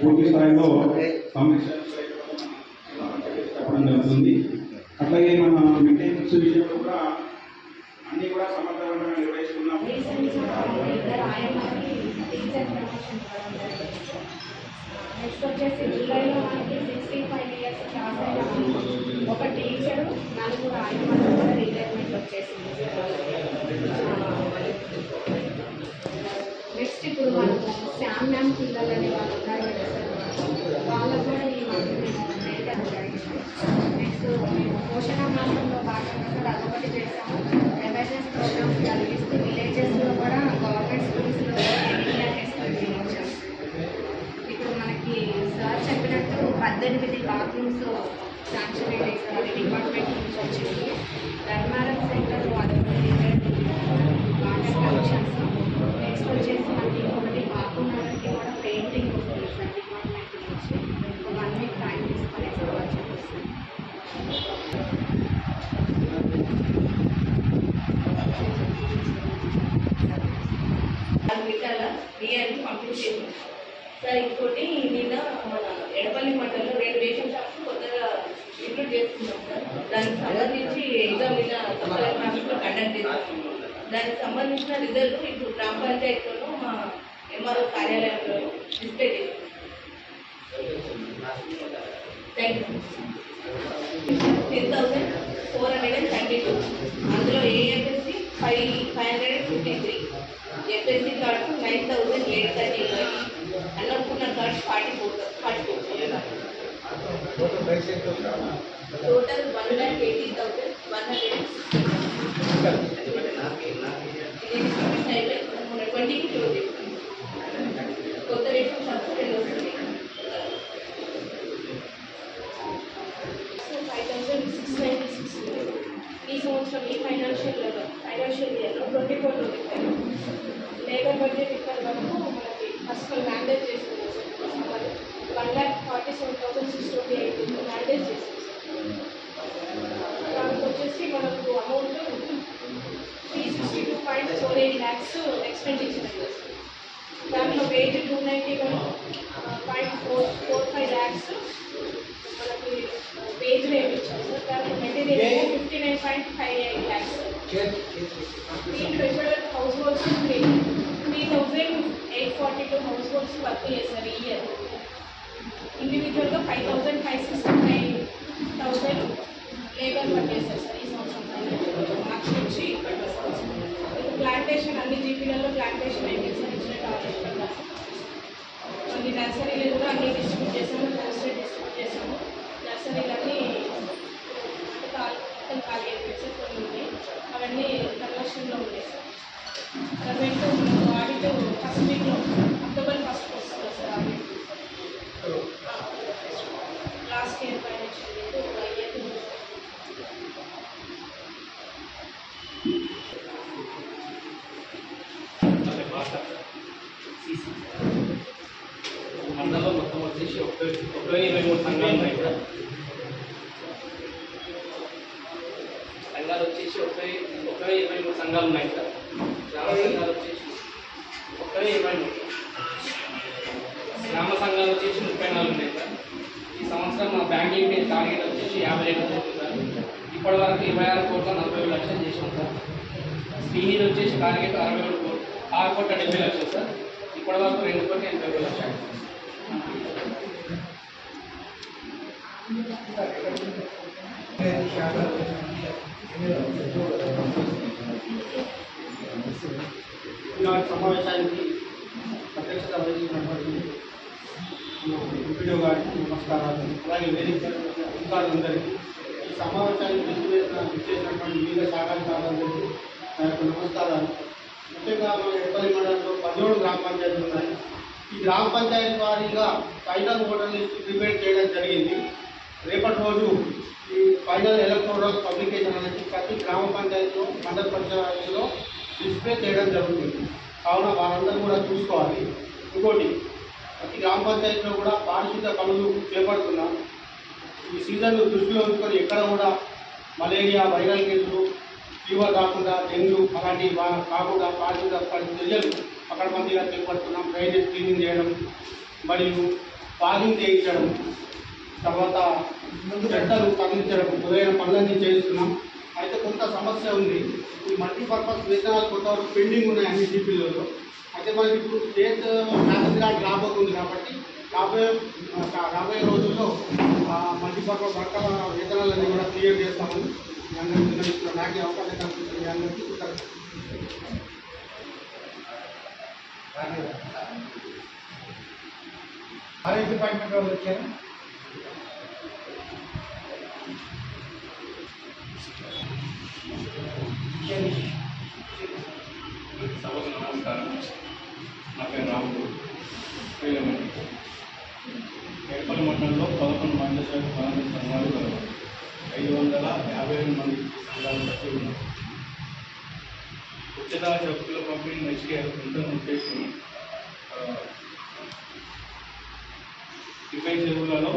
పూర్తి స్థాయిలో సమీక్ష చెప్పడం జరుగుతుంది. అట్లాగే మన మెయింటెనెన్స్ విషయంలో కూడా అన్ని కూడా సమర్థవంతంగా నిర్వహిస్తున్నాము. నెక్స్ట్ వచ్చేసి జూలైలో మనకి సిక్స్టీ ఫైవ్ ఇయర్స్ క్లాస్ అయిన ఒక టీచరు నలుగురు ఆయన కూడా రిటైర్మెంట్ వచ్చేసింది. మనకు శామ్ మ్యామ్ పిల్లలు అనే వాళ్ళు ఉన్నారు కదా సార్ వాళ్ళకు కూడా ఈ మంత్ మేము చేయడం జరిగింది నెక్స్ట్ మేము పోషణ మాసంలో భాగంగా కూడా అదొకటి చేస్తాము. అవేర్నెస్ ప్రోగ్రామ్స్ కలిగిస్తూ విలేజెస్లో కూడా గవర్నమెంట్ స్కూల్స్లో చేయించాము ఇప్పుడు మనకి సార్ చెప్పినట్టు పద్దెనిమిది బాత్రూమ్స్ శాంక్షన్ చేశారు అది డిపార్ట్మెంట్ నుంచి వచ్చింది ధర్మారం సెంటర్ అదొకటి వాటర్ కలెక్షన్స్ నెక్స్ట్ వచ్చేసి మనకి ఇంకొకటి బాగున్నకి కూడా పెయింటింగ్ వస్తుంది సార్ డిపార్ట్మెంట్ నుంచి ఒక వన్ వీక్ టైం తీసుకొని సార్ చెప్పేసి నాలుగు మీటర్ల బియ్యాన్ని పంపిణీ చేసింది సార్ ఇంకోటి నిన్న మన ఎడపల్లి మండలంలో రెండు రేషన్ షాప్స్ కొత్తగా ఇంక్లూడ్ చేసుకున్నాం సార్. దానికి సంబంధించి ఎగ్జామ్ నిన్న కలెక్టర్ కండక్ట్ చేస్తాం దానికి సంబంధించిన రిజల్ట్ ఇప్పుడు గ్రామ పంచాయతీలోనూ మా ఎంఆర్ఓ కార్యాలయంలో డిస్ప్లే చేస్తున్నాం. Thank you ten thousand four hundred and thirty two అందులో AFSC five five hundred and fifty three FSC cards nine thousand eight thirty five Annapurna cards forty four forty four total one lakh eighty thousand one hundred ఇది distribution అయిపోయి మన ట్వంటీకి close చేస్తాం కొత్త ration shops రెండు వస్తుంది five thousand six ninety six ఈ సంవత్సరం ఈ ఫైనాన్షియల్ ఫైనాన్షియల్ ఇయర్లో twenty four twenty five labour budget ఇక్కడ వరకు మనకి ఫస్ట్ మ్యాండేట్ చేస్తున్నాం sir one lakh forty seven thousand six twenty eight mandate చేస్తాం సార్ దానికి వచ్చేసి మనకు amount three sixty two point four eight lakhs expenditure అయింది సార్ దాంట్లో wait two ninety one point four four five lakhs మనకి wage rate ఇచ్చారు sir దాంట్లో material fifty nine point five eight lakhs దీంట్లో ఇప్పుడు households three three thousand eight forty two households work చేస్తారు year ఇండివిజువల్గా five thousand five sixty five thousand labour work చేస్తారు sir ఈ సంవత్సరం మార్చి నుంచి ఇప్పటి ప్లాంటేషన్ అన్ని జీపీలలో ప్లాంటేషన్ అయిపోయింది సార్ ఇచ్చిన టార్గెట్ మళ్ళీ నర్సరీలు కూడా అన్ని డిస్ట్రిబ్యూట్ చేసాము పోస్టర్ డిస్ట్రిబ్యూట్ చేసాము నర్సరీలన్నీ అంటే ఖాళీ ఖాళీ అయిపోయి సార్ కొన్ని ఉన్నాయి. అవన్నీ కన్వర్షన్లో ఉన్నాయి సార్ గవర్నమెంట్ మనకు ఆడిట్ ఫస్ట్ వీక్లో అక్టోబర్ ఫస్ట్ వస్తుంది sir audit last year financial year year మండలంలో మొత్తం వచ్చేసి ఒక ఒక వెయ్యి ఇరవై మూడు సంఘాలు ఉన్నాయి ఇక్కడ సంఘాలు వచ్చేసి ఒక వెయ్యి ఒక వెయ్యి ఇరవై మూడు సంఘాలు ఉన్నాయి ఇక్కడ గ్రామ సంఘాలు వచ్చేసి ఒక ఇవ్వండి గ్రామ సంఘాలు వచ్చేసి ముప్పై నాలుగు ఉన్నాయి సార్. ఈ సంవత్సరం మా బ్యాంకింగ్ టార్గెట్ వచ్చేసి యాభై రెండు కోట్లు సార్. ఇప్పటి వరకు ఇరవై ఆరు కోట్ల నలభై ఏడు లక్షలు చేసాం సార్. సీనియర్ వచ్చేసి టార్గెట్ అరవై ఏడు కోట్లు. ఆరు కోట్ల డెబ్బై లక్షలు సార్. ఇప్పటి వరకు రెండు కోట్ల ఎనభై ఏడు లక్షలు. ఈనాటి సమావేశానికి అధ్యక్షత వహించినటువంటి ఎంపీడీఓ గారికి నమస్కారాలు. అలాగే వేదిక అధికారులందరికీ ఈ సమావేశానికి విచ్చేసిన విచ్చేసినటువంటి వివిధ శాఖాధికారులందరికీ నా యొక్క నమస్కారాలు. ముఖ్యంగా మన ఎడపల్లి మండలంలో పదిహేడు గ్రామ పంచాయతీలు ఉన్నాయి. ఈ గ్రామ పంచాయతీ వారీగా ఫైనల్ ఓటర్ లిస్ట్ ప్రిపేర్ చేయడం జరిగింది. రేపటి రోజు ఈ ఫైనల్ ఎలక్టోరల్ పబ్లికేషన్ అనేది ప్రతి గ్రామ పంచాయతీలో మండల పంచాయతీలో డిస్ప్లే చేయడం జరుగుతుంది. కావున వారందరూ కూడా చూసుకోవాలి. ఇంకోటి ప్రతి గ్రామ పంచాయతీలో కూడా పారిశుద్ధ పనులు చేపడుతున్నాం. ఈ సీజన్ దృష్టిలో ఉంచుకొని ఎక్కడ కూడా మలేరియా వైరల్ కేసులు ఫీవర్ కాకుండా డెంగ్యూ అలాంటివి బా- కాకుండా పారిశుద్ధ చర్యలు అక్కడ మందిగా చేపడుతున్నాం. డ్రైనేజ్ క్లీనింగ్ చేయడం మరియు ఫాగింగ్ చేయించడం తర్వాత చెట్టలు తగిలించడం మొదలైన పనులన్నీ చేస్తున్నాం అయితే కొంత సమస్య ఉంది. ఈ మల్టీపర్పస్ వేతనాలు కొంతవరకు పెండింగ్ ఉన్నాయి అన్ని డిపిలలో అయితే మనకి ఇప్పుడు స్టేట్ ఫ్యాకల్టీ కార్డు రాబోతుంది కాబట్టి రాబోయే రాబోయే రోజుల్లో ఆ మల్టీపర్పస్ వర్కల వేతనాలన్నీ కూడా క్లియర్ చేస్తాము అందరికీ అవకాశం కల్పించిన అందరికీ ఆరోగ్య డిపార్ట్మెంట్ వాళ్ళు సభకు నమస్కారం నా పేరు రాముడు వేలమణి ఏర్పల్లి మండలంలో పదకొండు మండల శాఖ పదకొండు సంఘాలు కలవు ఐదు వందల యాభై రెండు మంది సంఘాలు కట్టి ఉన్నారు ఉచిత చెప్పుల పంపిణీ మంచిగా ఉంటుందని ఇంటర్ వచ్చేసి ఇరవై చెరువులలో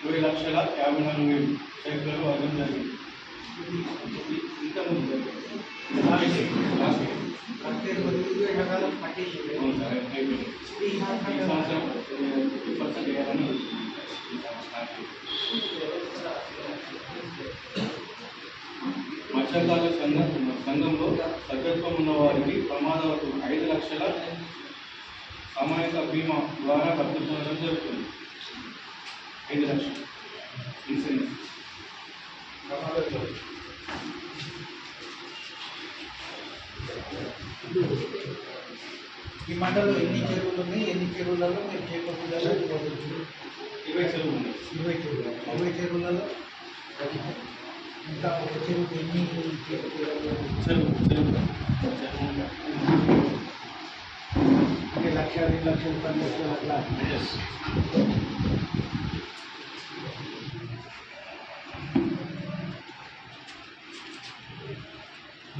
ఇరవై లక్షల యాభై నాలుగు వేలు. చెక్కులు అర్థం జరిగింది మత్స్యకారుల సంఘం సంఘంలో సభ్యత్వం ఉన్న వారికి ప్రమాదాలకు ఐదు లక్షల సమాయక బీమా ద్వారా భద్రత జరుగుతుంది ఐదు లక్షలు ఇన్సూరెన్స్ ఈ మండలంలో ఎన్ని చెరువులు ఉన్నాయి? ఎన్ని చెరువులలో మీరు చేపట్టారో ఇరవై చెరువులు ఉన్నాయి. ఇరవై చెరువులు. ఇరవై చెరువులలో ఇంకా ఒక చెరువుకి ఎన్ని చెరువు చెరువు. అంటే లక్ష రెండు లక్షలు లక్షలు అట్లా.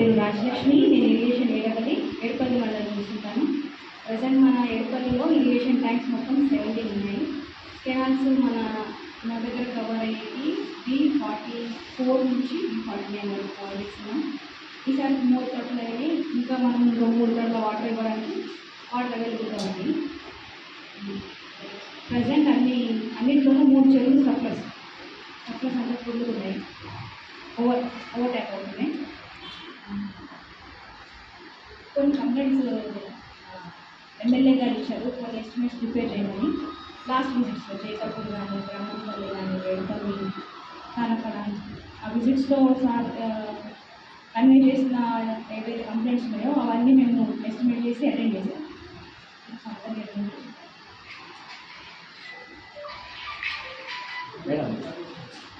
పేరు రాజలక్ష్మి నేను ఇరిగేషన్ ఏడపల్లి ఏడుపల్లి మండలం చూసుకుంటాను ప్రజెంట్ మన ఏడుపల్లిలో ఇరిగేషన్ ట్యాంక్స్ మొత్తం సెవెంటీన్ ఉన్నాయి. కెనాల్స్ మన నా దగ్గర కవర్ అయ్యేది బి ఫార్టీ ఫోర్ నుంచి బి ఫార్టీ నైన్ వరకు కవర్ చేస్తున్నాం. ఈసారి మూడు తప్పులు అయినాయి ఇంకా మనం రెండు మూడు గంటల వాటర్ ఇవ్వడానికి వాటర్ అవైలబుల్గా ఉంది. ప్రజెంట్ అన్ని అన్నింటిలోనూ మూడు చెరువులు సప్లస్ సప్లస్ అంతా ఫుల్ ఉన్నాయి. ఓవర్ ఓవర్ ట్యాప్ అవుతున్నాయి. కొన్ని కంప్లైంట్స్ ఎమ్మెల్యే గారు ఇచ్చారు కొన్ని ఎస్టిమేట్స్ ప్రిపేర్ చేయమని. లాస్ట్ విజిట్స్లో జైకపూర్ కానీ బ్రహ్మపల్లి కానీ వేడుపల్లి కానపడ ఆ విజిట్స్లో సార్ కన్వే చేసిన ఏవైతే కంప్లైంట్స్ ఉన్నాయో అవన్నీ మేము ఎస్టిమేట్ చేసి అటెండ్ చేసాం. మేడం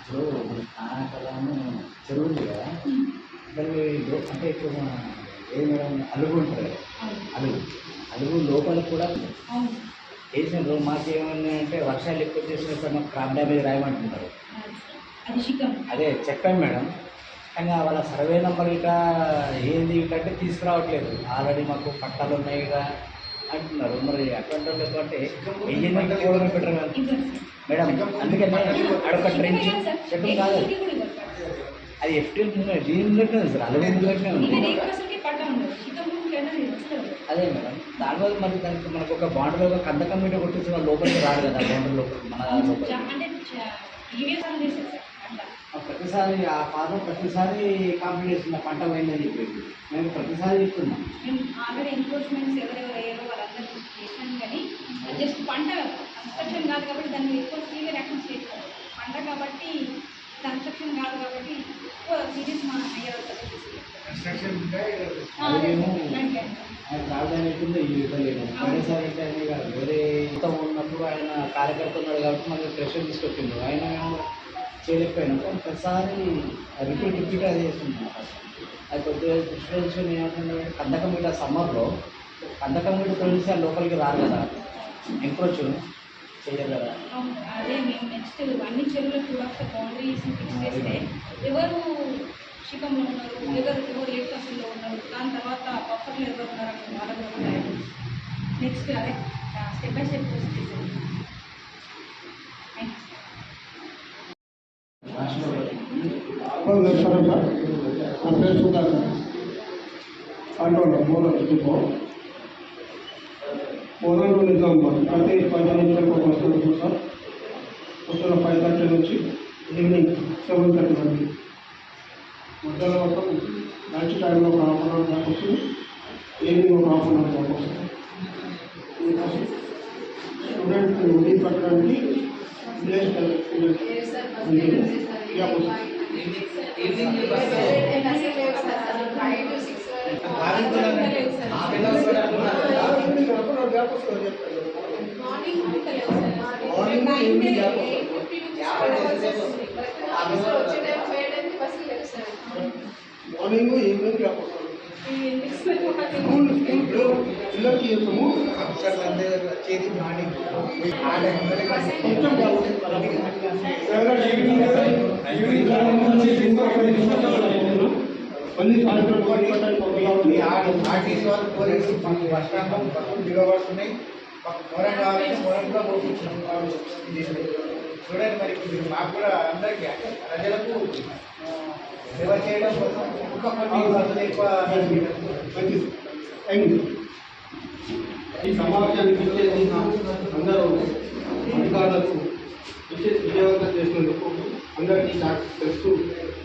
ఇప్పుడు మన కానకలను చెరువు ఉంది కదా. దాన్ని లో- అంటే ఇప్పుడు ఏమైనా అలుగు ఉంటుంది అలుగు. అలుగు లోపల కూడా అవును వేసినారు మాకేమన్నా అంటే వర్షాలు ఎక్కువ చేసినప్పుడు మాకు క్రాప్ డ్యామేజ్ రాయమంటున్నారు. అదే చెప్పాను మేడం. కానీ వాళ్ళ సర్వే నెంబర్ ఇక ఏంది ఇటంటే తీసుకురావట్లేదు. ఆల్రెడీ మాకు పట్టాలు ఉన్నాయి ఇక అంటున్నారు. మరి అటువంటి వాళ్ళకి అంటే ఇంజనీరింగ్ కూడా పెట్టరు మేడం అందుకనే అడొక ట్రెంచ్ చెప్పడం కాదు. అది ఎఫ్టీ దీని కట్టినది సార్. అలవే కట్టినా ఉంది. అదే మేడం. దానివల్ల మరి దానికి మనకు ఒక బాండ్లో ఒక కందకం మీద కొట్టేసి మన లోపలికి రాడు కదా బాండ్ లోపల మన ప్రతిసారి ఆ ఫాదర్ ప్రతిసారి కంప్లీట్ చేస్తున్న పంట పోయిందని చెప్పేసి మేము ప్రతిసారి చెప్తున్నాం. మేము ఆల్రెడీ ఎన్ఫోర్స్మెంట్స్ ఎవరెవరు అయ్యారో చేసినాం కానీ జస్ట్ పంట కన్స్ట్రక్షన్ కాదు కాబట్టి దాన్ని ఎక్కువ సీవియర్ యాక్షన్స్ చేస్తారు. పంట కాబట్టి కన్స్ట్రక్షన్ కాదు కాబట్టి ఎక్కువ సీరియస్ అయ్యారు కన్స్ట్రక్షన్ ఉంటే అదే ఈ ఇవ్వలేము ఒకటేసారి అంటే అనే కాదు వేరే ఇంత ఉన్నప్పుడు ఆయన కార్యకర్త ఉన్నాడు కాబట్టి మనకి ప్రెషర్ తీసుకొచ్చిండు. ఆయన చేయలేకపోయినా కానీ ప్రతిసారి రిపీట్ రిపీట్ అది చేస్తున్నాం అది కొద్దిగా దృష్టిలో తీసుకొని ఏమంటుందంటే కందకం మీద సమ్మర్లో కందకం మీద తొలిసి ఆ లోపలికి రారు కదా ఎంక్రోచ్ చేయగలరా అవును, అదే మేము నెక్స్ట్ అన్ని చెరువులకు కూడా బౌండరీస్ ఫిక్స్ చేస్తే ఎవరు శిఖంలో ఉన్నారు ఎవరు ఎవరు ఏ క్లాసుల్లో ఉన్నారు దాని తర్వాత బఫర్లు ఎవరు ఉన్నారు అక్కడ కూడా తయారు నెక్స్ట్ అదే స్టెప్ బై స్టెప్ సార్ నా పేరు సుధాకర్ మోనల్ నిజామాబాద్ ప్రతి పది నిమిషాలకు ఒక బస్సు ఉంటుంది సార్ పొద్దున ఫైవ్ థర్టీ నుంచి ఈవినింగ్ సెవెన్ థర్టీ వరకు మధ్యలో మొత్తం లంచ్ టైంలో ఒక హాఫ్ అన్ అవర్ దాకా వస్తుంది ఈవినింగ్ ఒక హాఫ్ అన్ అవర్ దాకా వస్తుంది దీనికోసం స్టూడెంట్ లీవ్ కట్టడానికి village morning evening gap school పిల్లలకి చేస్తాము చేతి మార్నింగ్ ఆ టైంలో కొంచెం గ్యాప్ ఈవినింగ్ ఈవినింగ్ కొన్ని సాయంత్రం ఒకటి గంటలకు ఆర్టీసీ వాళ్ళు కోరేసి మాకు బస్ స్టాండ్లో పక్కన దిగబడుతున్నాయి మాకు మొరం కావాలంటే మొరం కూడా చూడండి మరి ఇప్పుడు మాకు కూడా అందరికీ ప్రజలకు సేవ చేయడం కోసం ఇంకా కొన్ని బస్సులు ఎక్కువ మంచిది ఈ సమావేశానికి ఇచ్చేసి అందరూ అధికారులకు ఇచ్చేసి విజయవంతం చేసినందుకు అందరికీ తెలుస్తూ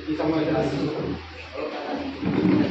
ఈ సమావేశాన్ని Thank you.